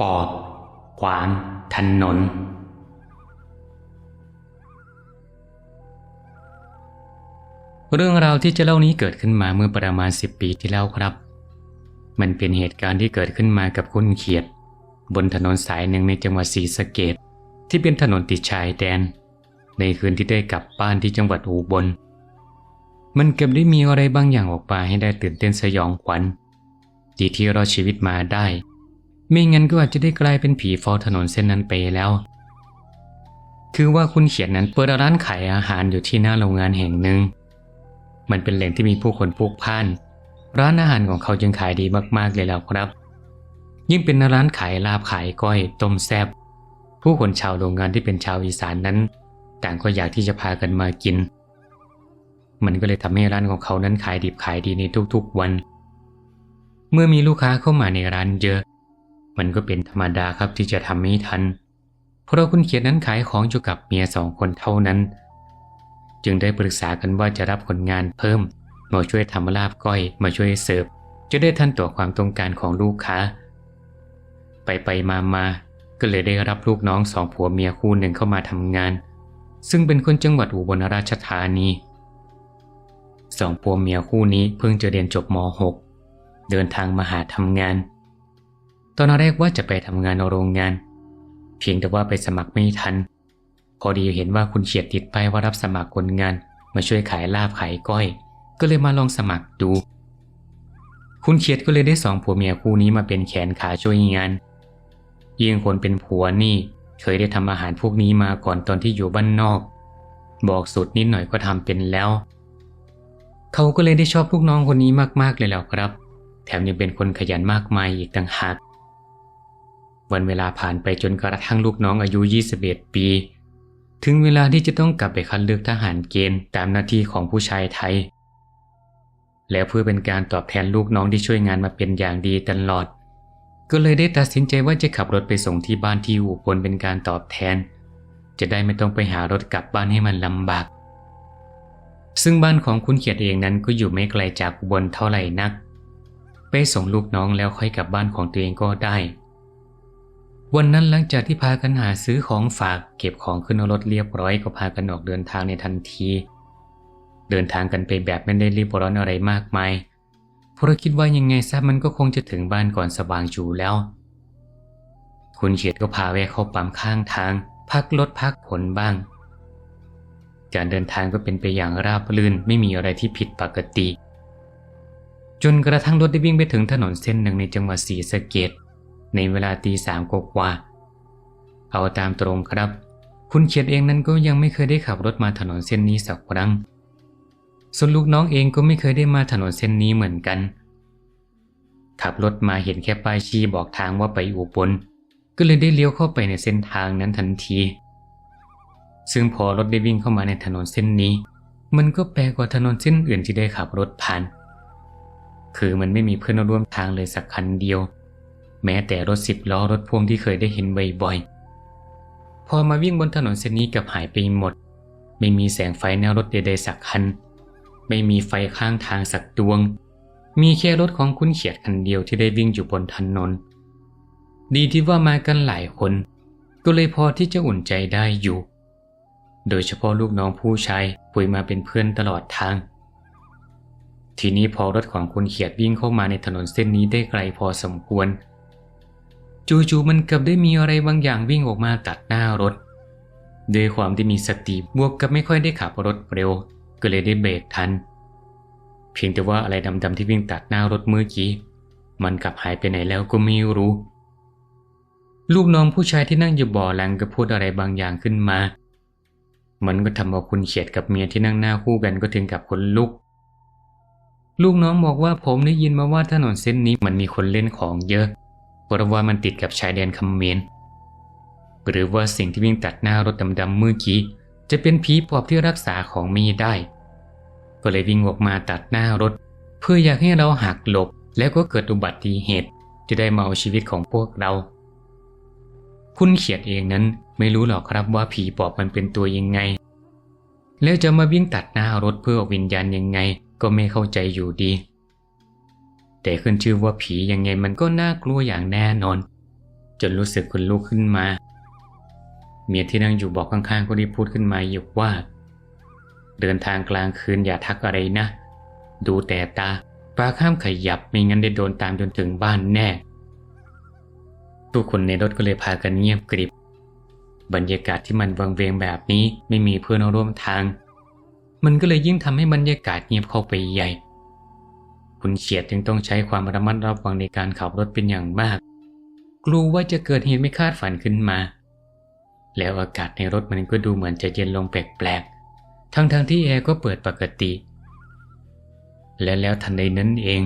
ปอบ ขวางถนน เรื่องราวที่จะเล่านี้เกิดขึ้นมาเมื่อประมาณ 10 ปีที่แล้วครับ มันเป็นเหตุการณ์ที่เกิดขึ้นมากับคุณเขียด บนถนนสายหนึ่งในจังหวัดศรีสะเกดที่เป็นถนนติดชายแดน ในคืนที่ได้กลับบ้านที่จังหวัดอุบล มันเก็บได้มีอะไรบางอย่างออกมาให้ได้ตื่นเต้นสยองขวัญดีที่รอดชีวิตมาได้ ไม่งั้นก็อาจจะได้กลายเป็นผีฟอถนนเส้นนั้นไปแล้ว คือว่าคุณเขียนนั้นเปิดร้านขายอาหารอยู่ที่หน้าโรงงานแห่งหนึ่ง มันเป็นแหล่งที่มีผู้คนพลุกพล่าน ร้านอาหารของเขาจึงขายดีมากๆเลยแล้วครับ ยิ่งเป็นร้านขายลาบขายก้อยต้มแซบผู้คนชาวโรงงานที่เป็นชาวอีสานนั้น ต่างก็อยากที่จะพากันมากิน มันก็เลยทำให้ร้านของเขานั้นขายดิบขายดีในทุกๆวัน เมื่อมีลูกค้าเข้ามาในร้านเยอะ มันก็เป็นธรรมดาครับที่จะทำไม่ทัน เพราะคุณเขียนนั้นขายของอยู่กับเมียสองคนเท่านั้น จึงได้ปรึกษากันว่าจะรับคนงานเพิ่มมาช่วยทำลาบก้อยมาช่วยเสิร์ฟจะได้ทันต่อความต้องการของลูกค้า ไปไปมามาก็เลยได้รับลูกน้องสองผัวเมียคู่หนึ่งเข้ามาทำงาน ซึ่งเป็นคนจังหวัดอุบลราชธานีสองผัวเมียคู่นี้เพิ่งจะเรียนจบม .6 เดินทางมาหาทำงาน ตอนแรกว่าจะไปทำงานโรงงาน เพียงแต่ว่าไปสมัครไม่ทัน พอดีเห็นว่าคุณเฉียดติดไปว่ารับสมัครคนงาน มาช่วยขายลาบขายก้อย ก็เลยมาลองสมัครดู คุณเขียดก็เลยได้สองผัวเมียคู่นี้มาเป็นแขนขาช่วยงานยิ่งคนเป็นผัวนี่เคยได้ทำอาหารพวกนี้มาก่อนตอนที่อยู่บ้านนอก บอกสูตรนิดหน่อยก็ทำเป็นแล้ว เขาก็เลยได้ชอบลูกน้องคนนี้มากๆเลยแล้วครับ แถมยังเป็นคนขยันมากมายอีกต่างหาก วันเวลาผ่านไปจนกระทั่งลูกน้องอายุ 21 ปี ถึงเวลาที่จะต้องกลับไปคัดเลือกทหารเกณฑ์ตามหน้าที่ของผู้ชายไทย แล้วเพื่อเป็นการตอบแทนลูกน้องที่ช่วยงานมาเป็นอย่างดีตลอด ก็เลยได้ตัดสินใจว่าจะขับรถไปส่งที่บ้านที่อุบลเป็นการตอบแทน จะได้ไม่ต้องไปหารถกลับบ้านให้มันลำบาก ซึ่งบ้านของคุณเขียดเองนั้นก็อยู่ไม่ไกลจากอุบลเท่าไหร่นัก ไปส่งลูกน้องแล้วค่อยกลับบ้านของตัวเองก็ได้ วันนั้นหลังจากที่พากันหาซื้อของฝากเก็บของขึ้นรถเรียบร้อยก็พากันออกเดินทางในทันที เดินทางกันไปแบบไม่ได้รีบร้อนอะไรมากมายเพราะคิดว่ายังไงซะมันก็คงจะถึงบ้านก่อนสว่างจูแล้ว คุณเฉียดก็พาแวะเข้าปั๊มข้างทาง พักรถพักผลบ้าง การเดินทางก็เป็นไปอย่างราบรื่นไม่มีอะไรที่ผิดปกติ จนกระทั่งรถได้วิ่งไปถึงถนนเส้นหนึ่งในจังหวัดศรีสะเกด ในเวลาตีสามกว่าเอาตามตรงครับ คุณเขียดเองนั้นก็ยังไม่เคยได้ขับรถมาถนนเส้นนี้สักครั้ง ส่วนลูกน้องเองก็ไม่เคยได้มาถนนเส้นนี้เหมือนกัน ขับรถมาเห็นแค่ป้ายชี้บอกทางว่าไปอุบล ก็เลยได้เลี้ยวเข้าไปในเส้นทางนั้นทันที ซึ่งพอรถได้วิ่งเข้ามาในถนนเส้นนี้ มันก็แปลกกว่าถนนเส้นอื่นที่ได้ขับรถผ่าน คือมันไม่มีเพื่อนร่วมทางเลยสักคันเดียว แม้แต่รถสิบล้อรถพ่วงที่เคยได้เห็นบ่อยๆ พอมาวิ่งบนถนนเส้นนี้กับหายไปหมด ไม่มีแสงไฟหน้ารถใดๆสักคัน ไม่มีไฟข้างทางสักดวง มีแค่รถของคุณเขียดคันเดียวที่ได้วิ่งอยู่บนถนน ดีที่ว่ามากันหลายคน ก็เลยพอที่จะอุ่นใจได้อยู่ โดยเฉพาะลูกน้องผู้ชายปุยมาเป็นเพื่อนตลอดทาง ทีนี้พอรถของคุณเขียดวิ่งเข้ามาในถนนเส้นนี้ได้ไกลพอสมควร จู่ๆมันกับได้มีอะไรบางอย่างวิ่งออกมาตัดหน้ารถ ด้วยความที่มีสติบวกกับไม่ค่อยได้ขับรถเร็ว ก็เลยได้เบรกทัน เพียงแต่ว่าอะไรดำๆที่วิ่งตัดหน้ารถเมื่อกี้ มันกลับหายไปไหนแล้วก็ไม่รู้ ลูกน้องผู้ชายที่นั่งอยู่บ่อหลังก็พูดอะไรบางอย่างขึ้นมา มันก็ทำเอาคุณเขียดกับเมียที่นั่งหน้าคู่กันก็ถึงกับคนลุก ลูกน้องบอกว่าผมได้ยินมาว่าถนนเส้นนี้มันมีคนเล่นของเยอะ เพราะว่ามันติดกับชายแดนคำเมรหรือว่าสิ่งที่วิ่งตัดหน้ารถดำๆเมื่อกี้ จะเป็นผีปอบที่รักษาของมีได้ ก็เลยวิ่งออกมาตัดหน้ารถ เพื่ออยากให้เราหักหลบ แล้วก็เกิดอุบัติเหตุจะได้มาเอาชีวิตของพวกเรา คุณเขียดเองนั้นไม่รู้หรอกครับว่าผีปอบมันเป็นตัวยังไง แล้วจะมาวิ่งตัดหน้ารถเพื่อวิญญาณยังไง ก็ไม่เข้าใจอยู่ดี แต่ขึ้นชื่อว่าผียังไงมันก็น่ากลัวอย่างแน่นอน จนรู้สึกขนลุกขึ้นมา เมียที่นั่งอยู่บอกข้างๆก็รีบพูดขึ้นมาอีกว่า เดินทางกลางคืนอย่าทักอะไรนะ ดูแต่ตาปากห้ามขยับไม่งั้นได้โดนตามจนถึงบ้านแน่ทุกคนในรถก็เลยพากันเงียบกริบบรรยากาศที่มันวังเวงแบบนี้ไม่มีเพื่อนร่วมทาง มันก็เลยยิ่งทำให้บรรยากาศเงียบเข้าไปใหญ่ คุณเฉียดจึงต้องใช้ความระมัดระวังในการขับรถเป็นอย่างมาก กลัวว่าจะเกิดเหตุไม่คาดฝันขึ้นมา แล้วอากาศในรถมันก็ดูเหมือนจะเย็นลงแปลกๆ ทั้งๆทที่แอร์ก็เปิดปกติ และแล้วทันใดนั้นเอง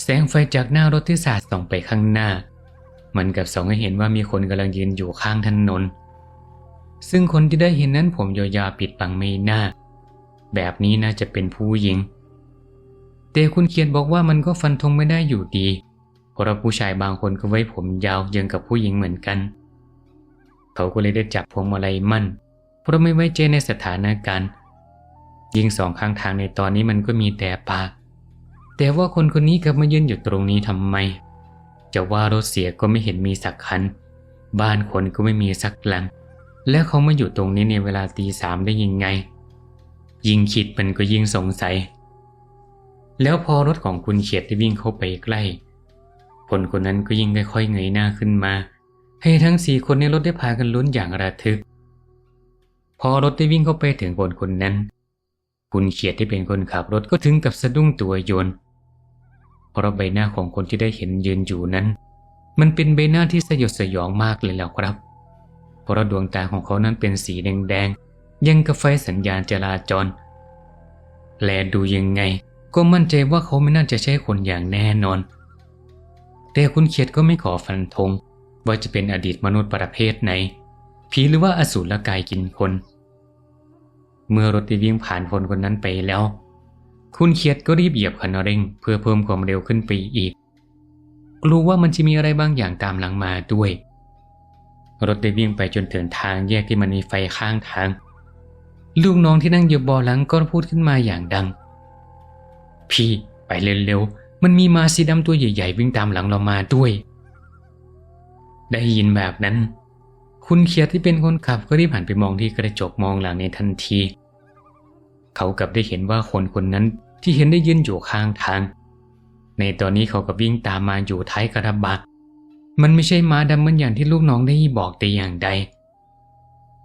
แสงไฟจากหน้ารถที่สาดส่องไปข้างหน้า มันกับส่องให้เห็นว่ามีคนกำลังยืนอยู่ข้างถนน ซึ่งคนที่ได้เห็นนั้นผมยาวๆปิดบังไม่หน้า แบบนี้น่าจะเป็นผู้หญิง แต่คุณเขียนบอกว่ามันก็ฟันธงไม่ได้อยู่ดีเพราะผู้ชายบางคนก็ไว้ผมยาวยังกับผู้หญิงเหมือนกัน เขาก็เลยได้จับพวงมาลัยมั่น เพราะไม่ไว้ใจในสถานการณ์ยิงสองข้างทางในตอนนี้มันก็มีแต่ปากแต่ว่าคนคนนี้กลับมายืนอยู่ตรงนี้ทำไม จะว่ารถเสียก็ไม่เห็นมีสักคัน บ้านคนก็ไม่มีสักหลัง แล้วเขามาอยู่ตรงนี้ในเวลาตีสามได้ยังไง ยิ่งคิดมันก็ยิ่งสงสัย แล้วพอรถของคุณเขียดได้วิ่งเข้าไปใกล้ คนคนนั้นก็ยิ่งค่อยๆเงยหน้าขึ้นมา ให้ทั้งสี่คนในรถได้พากันลุ้นอย่างระทึก พอรถได้วิ่งเข้าไปถึงคนคนนั้น คุณเขียดที่เป็นคนขับรถก็ถึงกับสะดุ้งตัวโยนเพราะใบหน้าของคนที่ได้เห็นยืนอยู่นั้น มันเป็นใบหน้าที่สยดสยองมากเลยแล้วครับ เพราะดวงตาของเขานั้นเป็นสีแดงๆยังกับไฟสัญญาณจราจร แลดูยังไง ก็มั่นใจว่าเขาไม่น่าจะใช่คนอย่างแน่นอน แต่คุณเขียดก็ไม่ขอฟันธงว่าจะเป็นอดีตมนุษย์ประเภทไหน ผีหรือว่าอสูรกายกินคน เมื่อรถได้วิ่งผ่านคนคนนั้นไปแล้ว คุณเขียดก็รีบเหยียบคันเร่ง เพื่อเพิ่มความเร็วขึ้นไปอีก กลัวว่ามันจะมีอะไรบางอย่างตามหลังมาด้วย รถได้วิ่งไปจนถึงทางแยกที่มันมีไฟข้างทาง ลูกน้องที่นั่งอยู่เบาะหลังก็พูดขึ้นมาอย่างดัง พี่ไปเร็วๆ มันมีมาสีดำตัวใหญ่ๆ วิ่งตามหลังเรามาด้วย ได้ยินแบบนั้น คุณเขียดที่เป็นคนขับก็รีบหันไปมองที่กระจกมองหลังในทันที เขากลับได้เห็นว่าคนคนนั้นที่เห็นได้ยืนอยู่ข้างทาง ในตอนนี้เขากับวิ่งตามมาอยู่ท้ายกระบะมันไม่ใช่ม้าดำเหมือนอย่างที่ลูกน้องได้บอกแต่อย่างใด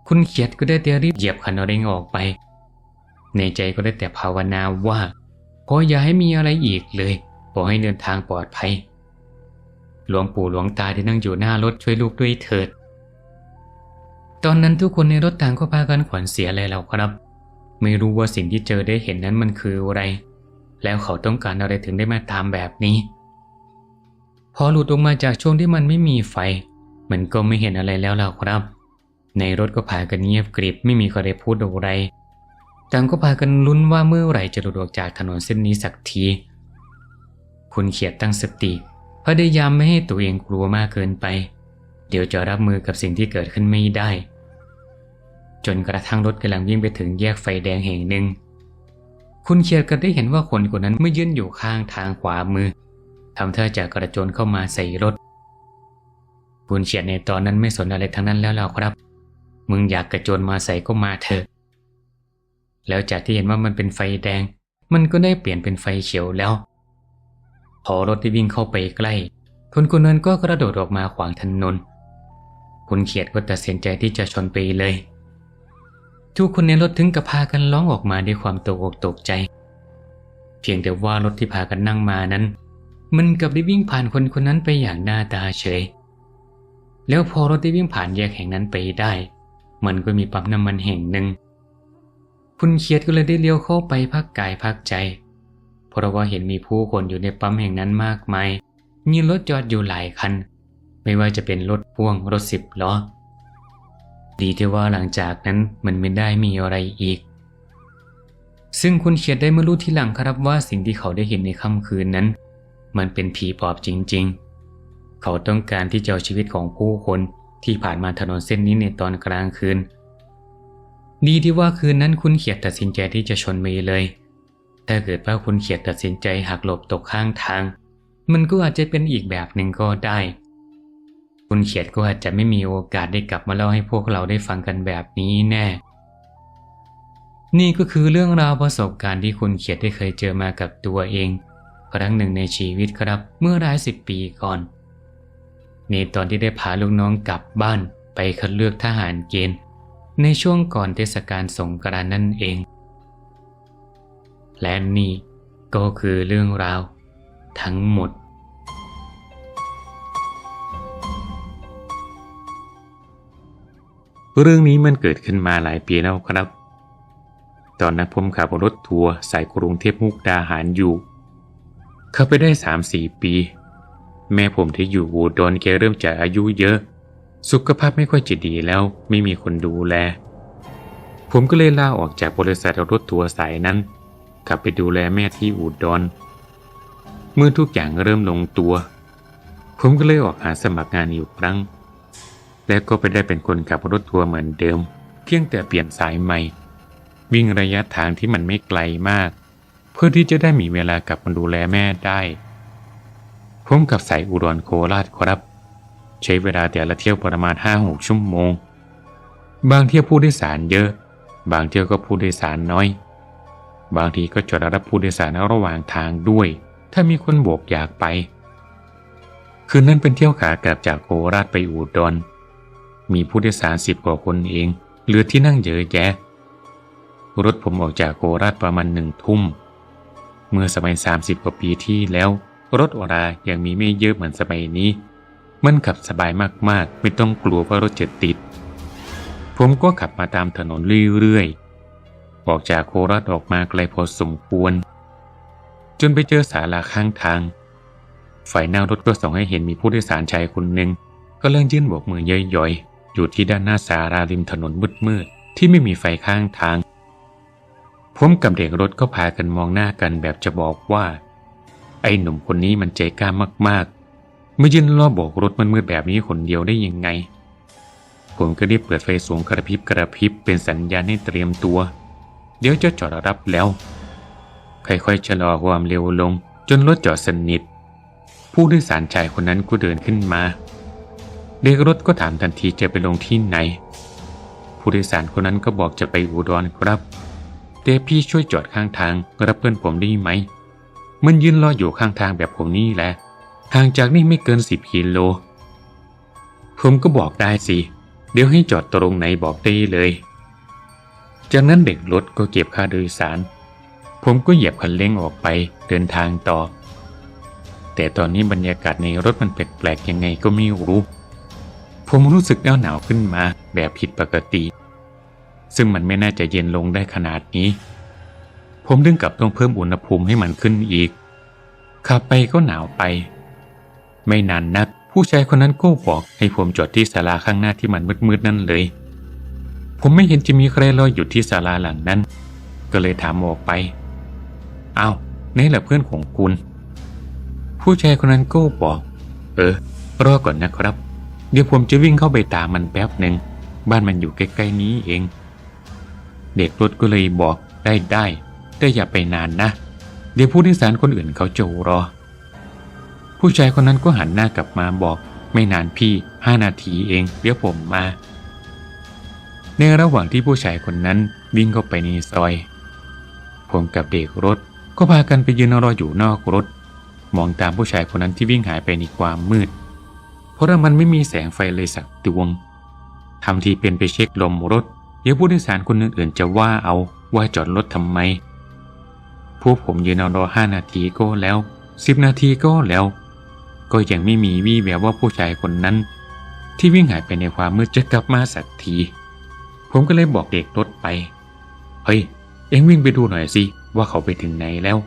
คุณเขียดก็ได้แต่รีบเหยียบคันเร่งออกไป ในใจก็ได้แต่ภาวนาว่า ขออย่าให้มีอะไรอีกเลยขอให้เดินทางปลอดภัย หลวงปู่หลวงตาที่นั่งอยู่หน้ารถช่วยลูกด้วยเถิด ตอนนั้นทุกคนในรถต่างก็พากันขวัญเสียเลยแล้วครับ ไม่รู้ว่าสิ่งที่เจอได้เห็นนั้นมันคืออะไร แล้วเขาต้องการอะไรถึงได้มาตามแบบนี้ พอหลุดออกมาจากช่วงที่มันไม่มีไฟ มันก็ไม่เห็นอะไรแล้วแล่ะครับ ในรถก็พากันเงียบกริบไม่มีใครพูดอะไร ต่างก็พากันลุ้นว่าเมื่อไหร่จะหลุดออกจากถนนเส้นนี้สักที คุณเขียดตั้งสติพยายามไม่ให้ตัวเองกลัวมากเกินไป เดี๋ยวจะรับมือกับสิ่งที่เกิดขึ้นไม่ได้ จนกระทั่งรถกำลังวิ่งไปถึงแยกไฟแดงแห่งหนึ่ง คุณเขียดก็ได้เห็นว่าคนคนนั้นไม่ยืนอยู่ข้างทางขวามือทำท่าจะกระโจนเข้ามาใส่รถ คุณเฉียดในตอนนั้นไม่สนอะไรทั้งนั้นแล้วล่ะครับ มึงอยากกระโจนมาใส่ก็มาเถอะ แล้วจากที่เห็นว่ามันเป็นไฟแดง มันก็ได้เปลี่ยนเป็นไฟเขียวแล้ว พอรถที่วิ่งเข้าไปใกล้ คนคนนั้นก็กระโดดออกมาขวางถนนคุณเขียดก็ตัดสินใจที่จะชนไปเลย ทุกคนในรถถึงกับพากันร้องออกมาด้วยความตกอกตกใจ เพียงแต่ว่ารถที่พากันนั่งมานั้น มันกับได้วิ่งผ่านคนคนนั้นไปอย่างหน้าตาเฉย แล้วพอรถได้วิ่งผ่านแยกแห่งนั้นไปได้ มันก็มีปั๊มน้ำมันแห่งหนึ่ง คุณเขียดก็เลยได้เลี้ยวเข้าไปพักกายพักใจ เพราะว่าเห็นมีผู้คนอยู่ในปั๊มแห่งนั้นมากมาย มีรถจอดอยู่หลายคัน ไม่ว่าจะเป็นรถพ่วงรถสิบล้อ ดีที่ว่าหลังจากนั้นมันไม่ได้มีอะไรอีก ซึ่งคุณเขียดได้มารู้ทีหลังครับว่าสิ่งที่เขาได้เห็นในค่ำคืนนั้น มันเป็นผีปอบจริง ๆ เขาต้องการที่จะเอาชีวิตของผู้คนที่ผ่านมาถนนเส้นนี้ในตอนกลางคืน ดีที่ว่าคืนนั้นคุณเขียดตัดสินใจที่จะชนเมย์เลย ถ้าเกิดว่าคุณเขียดตัดสินใจหักหลบตกข้างทาง มันก็อาจจะเป็นอีกแบบหนึ่งก็ได้ คุณเขียดก็อาจจะไม่มีโอกาสได้กลับมาเล่าให้พวกเราได้ฟังกันแบบนี้แน่ นี่ก็คือเรื่องราวประสบการณ์ที่คุณเขียดได้เคยเจอมากับตัวเอง ครั้งหนึ่งในชีวิตครับ เมื่อรายสิบปีก่อนในตอนที่ได้พาลูกน้องกลับบ้านไปคัดเลือกทหารเกณฑ์ ในช่วงก่อนเทศกาลสงกรานต์นั่นเอง และนี่ก็คือเรื่องราว ทั้งหมด เรื่องนี้มันเกิดขึ้นมาหลายปีแล้วครับ ตอนนั้นผมขับรถทัวร์สายกรุงเทพมุกดาหารอยู่ ขับไปได้สามสี่ปี แม่ผมที่อยู่อูดอนแกเริ่มจะอายุเยอะ สุขภาพไม่ค่อยจะดีแล้วไม่มีคนดูแล ผมก็เลยลาออกจากบริษัทรถทัวร์สายนั้นขับไปดูแลแม่ที่อูดอนเมื่อทุกอย่างเริ่มลงตัว ผมก็เลยออกหาสมัครงานอยู่ครั้ง และก็ไปได้เป็นคนขับรถทัวร์เหมือนเดิม เพียงแต่เปลี่ยนสายใหม่ วิ่งระยะทางที่มันไม่ไกลมาก เพื่อที่จะได้มีเวลากลับมาดูแลแม่ได้ ผมกับสายอุดรโคราชครับ ใช้เวลาแต่ละเที่ยวประมาณ 5-6 ชั่วโมง บางเที่ยวผู้โดยสารเยอะ บางเที่ยวก็ผู้โดยสารน้อย บางทีก็จอดรับผู้โดยสารระหว่างทางด้วย ถ้ามีคนโบกอยากไป คืนนั้นเป็นเที่ยวขากลับจากโคราชไปอุดร มีผู้โดยสารสิบกว่าคนเอง เหลือที่นั่งเยอะแยะ รถผมออกจากโคราชประมาณหนึ่งทุ่ม เมื่อสมัย 30 กว่าปีที่แล้ว รถอรายังมีไม่เยอะเหมือนสมัยนี้ มันขับสบายมากๆ ไม่ต้องกลัวว่ารถจะติด ผมก็ขับมาตามถนนเรื่อยๆ ออกจากโคราชออกมาไกลพอสมควร จนไปเจอศาลาข้างทาง ฝ่ายหน้ารถก็ส่องให้เห็นมีผู้โดยสารชายคนหนึ่งก็เลื่อนยื่นโบกมือย่อยๆ อยู่ที่ด้านหน้าศาลาริมถนนมืดๆ ที่ไม่มีไฟข้างทาง ผมกับเด็กรถก็พากันมองหน้ากันแบบจะบอกว่า ไอ้หนุ่มคนนี้มันใจกล้ามากๆ มายืนรอโบกรถมันมืดแบบนี้คนเดียวได้ยังไง ผมก็ได้เปิดไฟสูงกระพริบกระพริบเป็นสัญญาณให้เตรียมตัว เดี๋ยวจะจอดรับแล้ว ค่อยๆชะลอความเร็วลง จนรถจอดสนิท ผู้โดยสารชายคนนั้นก็เดินขึ้นมาเด็กรถก็ถามทันทีจะไปลงที่ไหน ผู้โดยสารคนนั้นก็บอกจะไปอุดรครับแต่พี่ช่วยจอดข้างทางรับเพื่อนผมได้ไหม มันยืนรออยู่ข้างทางแบบผมนี่แหละ ห่างจากนี่ไม่เกินสิบกิโล ผมก็บอกได้สิ เดี๋ยวให้จอดตรงไหนบอกได้เลย จากนั้นเด็กรถก็เก็บค่าโดยสาร ผมก็เหยียบคันเร่งออกไปเดินทางต่อ แต่ตอนนี้บรรยากาศในรถมันแปลกๆยังไงก็ไม่รู้ ผมรู้สึกหนาวหนาวขึ้นมาแบบผิดปกติ ซึ่งมันไม่น่าจะเย็นลงได้ขนาดนี้ ผมดึงกลับต้องเพิ่มอุณหภูมิให้มันขึ้นอีกขับไปก็หนาวไป ไม่นานนัก ผู้ชายคนนั้นก็บอกให้ผมจอดที่ศาลาข้างหน้าที่มันมืดๆนั่นเลย ผมไม่เห็นจะมีใครรออยู่ที่ศาลาหลังนั้น ก็เลยถามออกไปอ้าวนี่แหละเพื่อนของคุณ ผู้ชายคนนั้นก็บอก เออ รอก่อนนะครับ เดี๋ยวผมจะวิ่งเข้าไปตามมันแป๊บหนึ่งบ้านมันอยู่ใกล้ๆนี้เอง เด็กรถก็เลยบอกได้ได้แต่อย่าไปนานนะ เดี๋ยวผู้โดยสารคนอื่นเขาจะรอ ผู้ชายคนนั้นก็หันหน้ากลับมาบอกไม่นานพี่ห้านาทีเองเดี๋ยวผมมา ในระหว่างที่ผู้ชายคนนั้นวิ่งเข้าไปในซอย ผมกับเด็กรถก็พากันไปยืนรออยู่นอกรถ มองตามผู้ชายคนนั้นที่วิ่งหายไปในความมืด เพราะว่ามันไม่มีแสงไฟเลยสักดวงทำทีเป็นไปเช็คลมรถ เดี๋ยวผู้โดยสารคนอื่นๆจะว่าเอาว่าจอดรถทำไมพวกผมยืนรอห้านาทีก็แล้วสิบนาทีก็แล้ว ก็ยังไม่มีวี่แววว่าผู้ชายคนนั้น ที่วิ่งหายไปในความมืดจะกลับมาสักที ผมก็เลยบอกเด็กรถไป เฮ้ย เอ็งวิ่งไปดูหน่อยสิว่าเขาไปถึงไหนแล้ว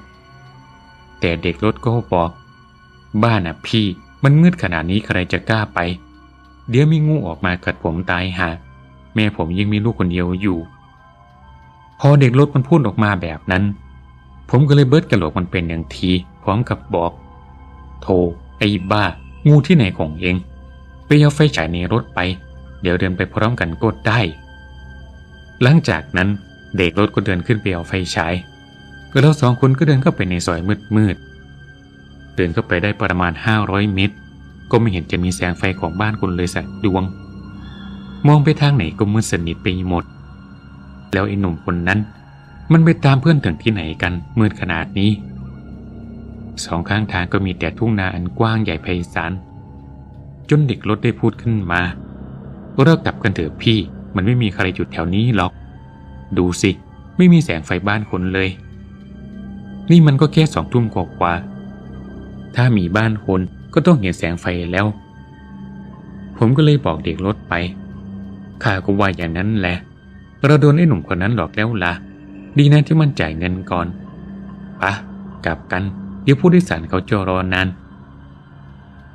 แต่เด็กรถก็บอก บ้านอะพี่ มันมืดขนาดนี้ใครจะกล้าไป เดี๋ยวมีงูออกมากัดผมตายหาแม่ผมยังมีลูกคนเดียวอยู่ พอเด็กรถมันพูดออกมาแบบนั้น ผมก็เลยเบิดกระโหลกมันเป็นอย่างที พร้อมกับบอกโธ่ ไอ้บ้า งูที่ไหนของเองไปเอาไฟฉายในรถไป เดี๋ยวเดินไปพร้อมกันก็ได้ หลังจากนั้นเด็กรถก็เดินขึ้นไปเอาไฟฉายก็เราสองคนก็เดินเข้าไปในซอยมืดๆ เดินเข้าไปได้ประมาณ 500 เมตร ก็ไม่เห็นจะมีแสงไฟของบ้านคนเลยสักดวง มองไปทางไหนก็มืดสนิทไปหมด แล้วไอ้หนุ่มคนนั้น มันไปตามเพื่อนถึงที่ไหนกันมืดขนาดนี้ สองข้างทางก็มีแต่ทุ่งนาอันกว้างใหญ่ไพศาลจนเด็กรถได้พูดขึ้นมาเรากลับกันเถอะพี่ มันไม่มีใครอยู่แถวนี้หรอก ดูสิ ไม่มีแสงไฟบ้านคนเลย นี่มันก็แค่สองทุ่มกว่าๆถ้ามีบ้านคนก็ต้องเห็นแสงไฟแล้ว ผมก็เลยบอกเด็กรถไปข้าก็ว่าอย่างนั้นแหละเราโดนไอ้หนุ่มคนนั้นหลอกแล้วล่ะ ดีนะที่มันจ่ายเงินก่อนปะกลับกัน เดี๋ยวผู้โดยสารเขาจะรอนาน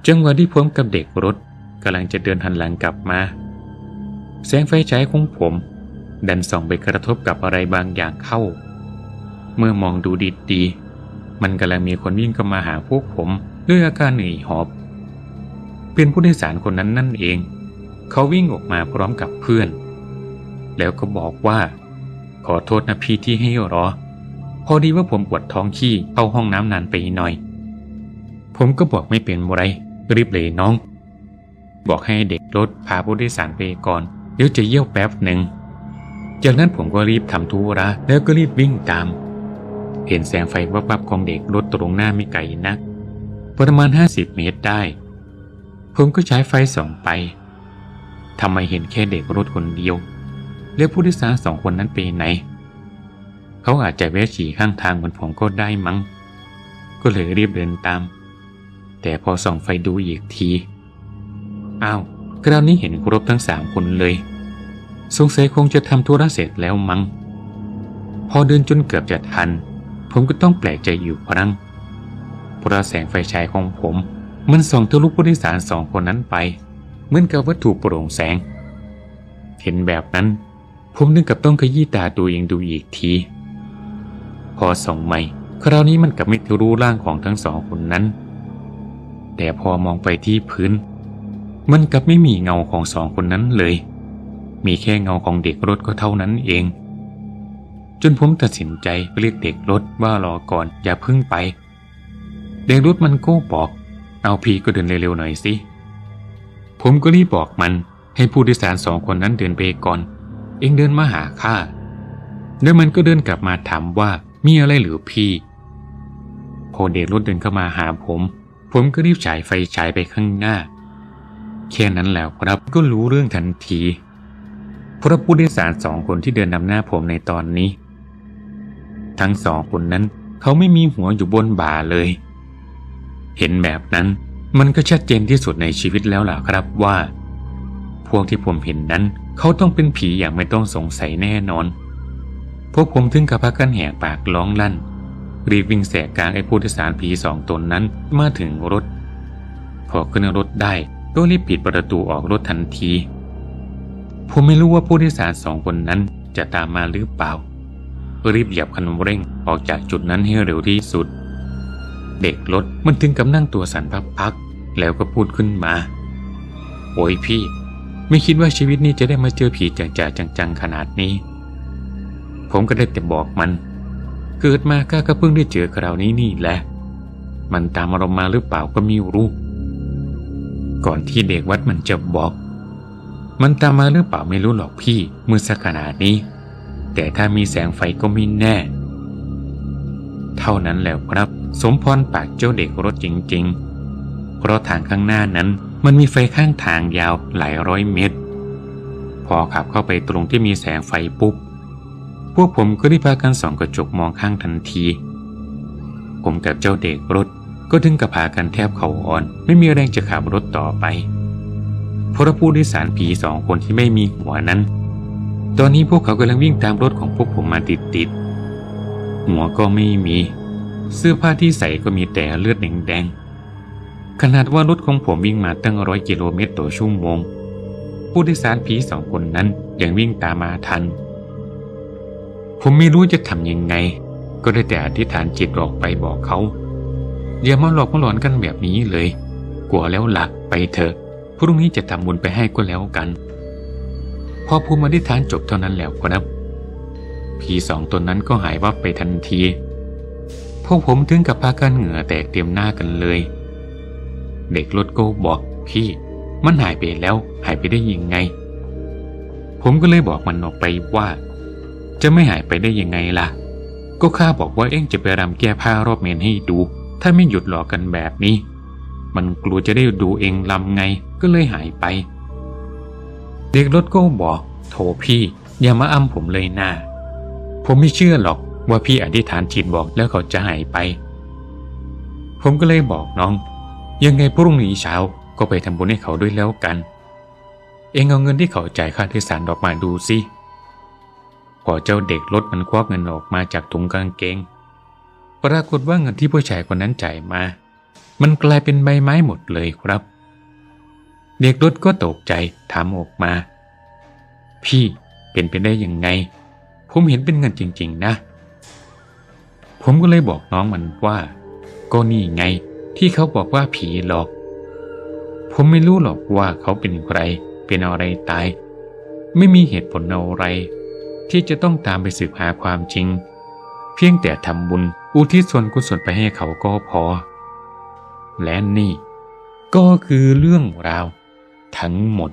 จังหวะที่ผมกับเด็กรถกำลังจะเดินหันหลังกลับมา แสงไฟฉายของผม ดันส่องไปกระทบกับอะไรบางอย่างเข้า เมื่อมองดูดีๆมันกำลังมีคนวิ่งเข้ามาหาพวกผมด้วยอาการเหนื่อยหอบ เป็นผู้โดยสารคนนั้นนั่นเอง เขาวิ่งออกมาพร้อมกับเพื่อน แล้วก็บอกว่า ขอโทษนะพี่ที่ให้รอ พอดีว่าผมปวดท้องขี้เข้าห้องน้ำนานไปหน่อย ผมก็บอกไม่เป็นไรรีบเลยน้อง บอกให้เด็กรถพาผู้โดยสารไปก่อน เดี๋ยวจะเยี่ยวแป๊บหนึ่ง จากนั้นผมก็รีบทำธุระแล้วก็รีบวิ่งตาม เห็นแสงไฟวับๆของเด็กรถตรงหน้าไม่ไกลนัก ประมาณ 50 เมตรได้ ผมก็ใช้ไฟส่องไปทำไมเห็นแค่เด็กรถคนเดียว แล้วผู้โดยสารสองคนนั้นไปไหน เขาอาจจะแวะฉี่ข้างทางเหมือนผมก็ได้มั้ง ก็เลยรีบเดินตาม แต่พอส่องไฟดูอีกที อ้าว คราวนี้เห็นครบทั้งสามคนเลย สงสัยคงจะทำธุระเสร็จแล้วมั้ง พอเดินจนเกือบจะทัน ผมก็ต้องแปลกใจอยู่ครั้งเพราะแสงไฟฉายของผมมันส่องทะลุผู้โดยสารสองคนนั้นไป เหมือนกับวัตถุโปร่งแสง เห็นแบบนั้น ผมนึกกับต้องขยี้ตาตัวเองดูอีกที พอส่องใหม่ คราวนี้มันกับไม่ทะลุร่างของทั้งสองคนนั้น แต่พอมองไปที่พื้น มันกับไม่มีเงาของสองคนนั้นเลย มีแค่เงาของเด็กรถก็เท่านั้นเอง จนผมตัดสินใจเรียกเด็กรถว่ารอก่อนอย่าพิ่งไป เด็กรถมันก็บอก เอาพีก็เดินเร็วๆหน่อยสิ ผมก็รีบบอกมันให้ผู้โดยสารสองคนนั้นเดินไปก่อน เองเดินมาหาข้าแล้วมันก็เดินกลับมาถามว่า มีอะไรหรือพี่พอเด็กรถเดินเข้ามาหาผม ผมก็รีบฉายไฟฉายไปข้างหน้า แค่นั้นแล้วครับก็รู้เรื่องทันทีเพราะผู้โดยสารสองคนที่เดินนำหน้าผมในตอนนี้ ทั้งสองคนนั้นเขาไม่มีหัวอยู่บนบ่าเลย เห็นแบบนั้นมันก็ชัดเจนที่สุดในชีวิตแล้วล่ะครับว่า พวกที่ผมเห็นนั้น เขาต้องเป็นผีอย่างไม่ต้องสงสัยแน่นอน พวกผมถึงกับพักกันแหกปากร้องลั่น รีบวิ่งแสกกลางไอ้ผู้โดยสารผีสองตนนั้นมาถึงรถ พอขึ้นรถได้ก็รีบปิดประตูออกรถทันที ผมไม่รู้ว่าผู้โดยสารสองคนนั้นจะตามมาหรือเปล่า รีบเหยียบคันเร่งออกจากจุดนั้นให้เร็วที่สุด เด็กรถมันถึงกับนั่งตัวสั่นพักๆแล้วก็พูดขึ้นมา โอ้ยพี่ ไม่คิดว่าชีวิตนี้จะได้มาเจอผีจ่าๆจังๆขนาดนี้ ผมก็ได้แต่บอกมัน เกิดมาข้าก็เพิ่งได้เจอคราวนี้นี่แหละ มันตามเรามาหรือเปล่าก็ไม่รู้ ก่อนที่เด็กวัดมันจะบอก มันตามมาหรือเปล่าไม่รู้หรอกพี่มือสักขนาดนี้ แต่ถ้ามีแสงไฟก็ไม่แน่ เท่านั้นแล้วครับ สมพรปากเจ้าเด็กรถจริง ๆ เพราะทางข้างหน้านั้นมันมีไฟข้างทางยาวหลายร้อยเมตร พอขับเข้าไปตรงที่มีแสงไฟปุ๊บ พวกผมก็ได้พากันส่องกระจกมองข้างทันที ผมกับเจ้าเด็กรถก็ถึงกับพากันแทบเข่าอ่อน ไม่มีแรงจะขับรถต่อไปเพราะผู้โดยสารผีสองคนที่ไม่มีหัวนั้น ตอนนี้พวกเขากำลังวิ่งตามรถของพวกผมมาติดๆหัวก็ไม่มี เสื้อผ้าที่ใส่ก็มีแต่เลือดแดงๆขนาดว่ารถของผมวิ่งมาตั้งร้อยกิโลเมตรต่อชั่วโมงผู้โดยสารผีสองคนนั้นยังวิ่งตามมาทัน ผมไม่รู้จะทำยังไง ก็ได้แต่อธิษฐานจิตออกไปบอกเขาอย่ามาหลอกมาหลอนกันแบบนี้เลย กลัวแล้วหลักไปเถอะพรุ่งนี้จะทำบุญไปให้ก็แล้วกัน พอภูมิอธิษฐานจบเท่านั้นแล้วครับผีสองตนนั้นก็หายวับไปทันที พวกผมถึงกับพากันเหงื่อแตกเต็มหน้ากันเลย เด็กรถก็บอกพี่ มันหายไปแล้วหายไปได้ยังไง ผมก็เลยบอกมันออกไปว่า จะไม่หายไปได้ยังไงล่ะ ก็ข้าบอกว่าเอ็งจะไปรำแก้ผ้ารอบเมนให้ดู ถ้าไม่หยุดหลอกกันแบบนี้ มันกลัวจะได้ดูเองลำไงก็เลยหายไป เด็กรถก็บอก โถพี่ อย่ามาอ้ำผมเลยนะผมไม่เชื่อหรอกว่าพี่อธิษฐานจิตบอกแล้วเขาจะหายไป ผมก็เลยบอกน้อง ยังไงพรุ่งนี้เช้าก็ไปทำบุญให้เขาด้วยแล้วกัน เองเอาเงินที่เขาจ่ายค่าโดยสารออกมาดูสิ พอเจ้าเด็กรถมันควักเงินออกมาจากถุงกางเกง ปรากฏว่าเงินที่ผู้ชายคนนั้นจ่ายมา มันกลายเป็นใบไม้หมดเลยครับ เด็กรถก็ตกใจถามออกมา พี่เป็นไปได้ยังไง ผมเห็นเป็นเงินจริง ๆ นะ ผมก็เลยบอกน้องมันว่า ก็นี่ไงที่เขาบอกว่าผีหลอก ผมไม่รู้หรอกว่าเขาเป็นใคร เป็นอะไรตาย ไม่มีเหตุผลอะไร ที่จะต้องตามไปสืบหาความจริง เพียงแต่ทำบุญอุทิศส่วนกุศลไปให้เขาก็พอ และนี่ ก็คือเรื่องราว ทั้งหมด